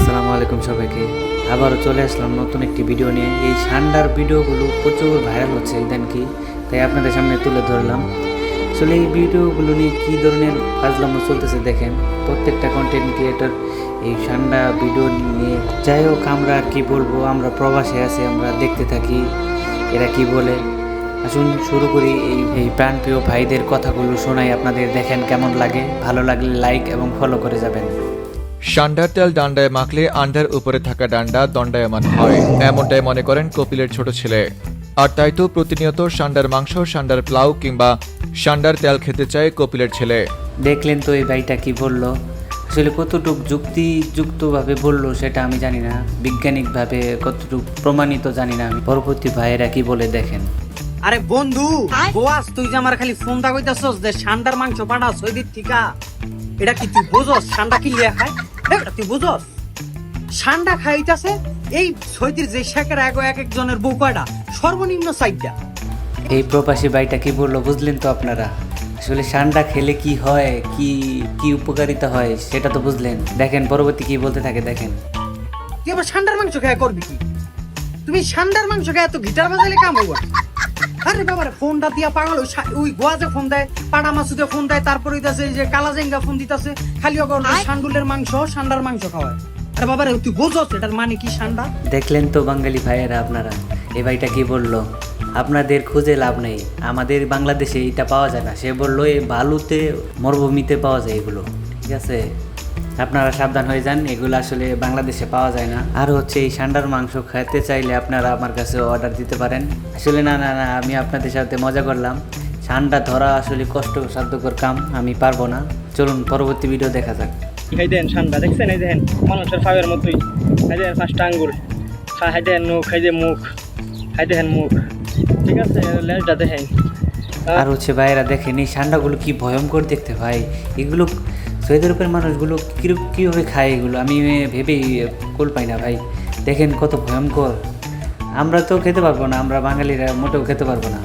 আসসালামু আলাইকুম সবাইকে। আবারও চলে আসলাম নতুন একটি ভিডিও নিয়ে। এই ঠান্ডার ভিডিওগুলো প্রচুর ভাইরাল হচ্ছে, ইদান কি? তাই আপনাদের সামনে তুলে ধরলাম। আসলে এই ভিডিওগুলো নিয়ে কী ধরনের ফাজলামো চলতেছে দেখেন। প্রত্যেকটা কন্টেন্ট ক্রিয়েটর এই ঠান্ডা ভিডিও নিয়ে। যাই হোক, আমরা কি বলব, আমরা প্রবাসে আছি, আমরা দেখতে থাকি এরা কি বলে। আসুন শুরু করি এই এই প্রাণপ্রিয় ভাইদের কথাগুলো শোনাই, আপনাদের দেখেন কেমন লাগে। ভালো লাগলে লাইক এবং ফলো করে যাবেন। সান্ডার তেল ডান্ডায় মাখলে আন্ডার উপরে থাকা ডান্ডা দণ্ডায়মান হয় এমনটাই মনে করেন কপিলের ছোট ছেলে। আর তাই তো প্রতিনিয়ত সান্ডার মাংস সান্ডার প্লাউ কিংবা সান্ডার তেল খেতে চায় কপিলের ছেলে। দেখলেন তো এই ভাইটা কি বলল? আসলে কতটুক যুক্তিযুক্তভাবে বলল সেটা আমি জানি না। বৈজ্ঞানিকভাবে কতটুকু প্রমাণিত জানি না আমি। পরবর্তী ভাইয়েরা কি বলে দেখেন। আরে বন্ধু বোয়াস তুই যে আমার খালি ফোন দা কইতাছস যে সান্ডার মাংস পাড়া দিক থিকা। এটা কি তুই বুঝস? সান্ডা কি লিয়া খায়? তুই বুঝস সান্ডা খাইতাছে এই সৈদির যে শেখের এক এক একজনের বউ কয়টা সর্বনিম্ন সাইডটা এই প্রবাসী ভাইটা কি বলল বুঝলেন তো আপনারা? আসলে ঠান্ডা খেলে কি হয় কি কি উপকারিতা হয় সেটা তো বুঝলেন। দেখেন পরবর্তী কি বলতে থাকে দেখেন। তুই আবার সান্ডার মাংস খায় করবি কি? তুমি সান্ডার মাংস খায় তো গিটার বাজালে কাম হব আরে বাবারে ফোনটা দিয়া পাগল ওই ওই গোয়াজে ফোন দেয় পাড়া মাসুদে ফোন দেয় তারপরে হইতাছে এই যে কালাজেঙ্গা ফোন দিতাছে খালি অগর সান্ডুলের মাংস সান্ডার মাংস খাওয়ায়। আরে বাবারে তুই বোঝস এটার মানে কি সান্ডা? দেখলেন তো বাঙালি ভাইয়েরা আপনারা এই ভাইটা কি বলল? আপনাদের খুঁজে লাভ নেই আমাদের বাংলাদেশে এটা পাওয়া যায় না। সে বলল এই বালুতে মরুভূমিতে পাওয়া যায় এগুলো। ঠিক আছে? আপনারা সাবধান হয়ে যান এগুলো আসলে বাংলাদেশে পাওয়া যায় না। আর হচ্ছে এই সান্ডার মাংস খেতে চাইলে আপনারা আমার কাছে অর্ডার দিতে পারেন। আসলে না না না আমি আপনাদের সাথে মজা করলাম। ঠান্ডা ধরা আসলে কষ্ট সাধ্যকর কাম আমি পারব না। চলুন পরবর্তী ভিডিও দেখা যাক। খাই দেন ঠান্ডা দেখছেন? এই দেখেন মানুষের ফাইবের মতোই। দেন পাঁচটা আঙ্গুর। খাই দেন নখ খাই দেন মুখ। খাই দেখেন মুখ। ঠিক আছে লেজটা দেখেন। আর হচ্ছে ভাইয়েরা দেখেন এই ঠান্ডাগুলো কি ভয়ঙ্কর দেখতে ভাই। এগুলো সৌদি আরবের মানুষগুলো কীভাবে খায় এগুলো? আমি ভেবেই কোল পাই না ভাই। দেখেন কত ভয়ঙ্কর। আমরা তো খেতে পারব না, আমরা বাঙালিরা মোটেও খেতে পারব না।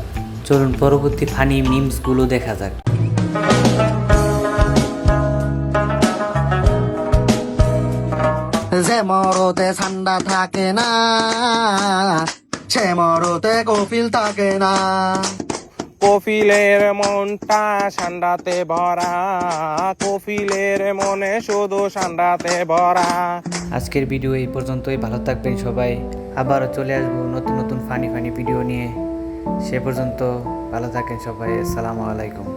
চলুন, পরবর্তী ফানি মিমসগুলো দেখা যাক। যে মরতে ঠান্ডা থাকে না, সে মরতে কফিল থাকে না। কফিলের মনটা সান্ডাতে ভরা, কফিলের মনে শুধু সান্ডাতে ভরা। আজকের ভিডিও এই পর্যন্তই, ভালো থাকবেন সবাই। আবারও চলে আসব নতুন নতুন ফানি ফানি ভিডিও নিয়ে। সে পর্যন্ত ভালো থাকেন সবাই, আসসালামু আলাইকুম।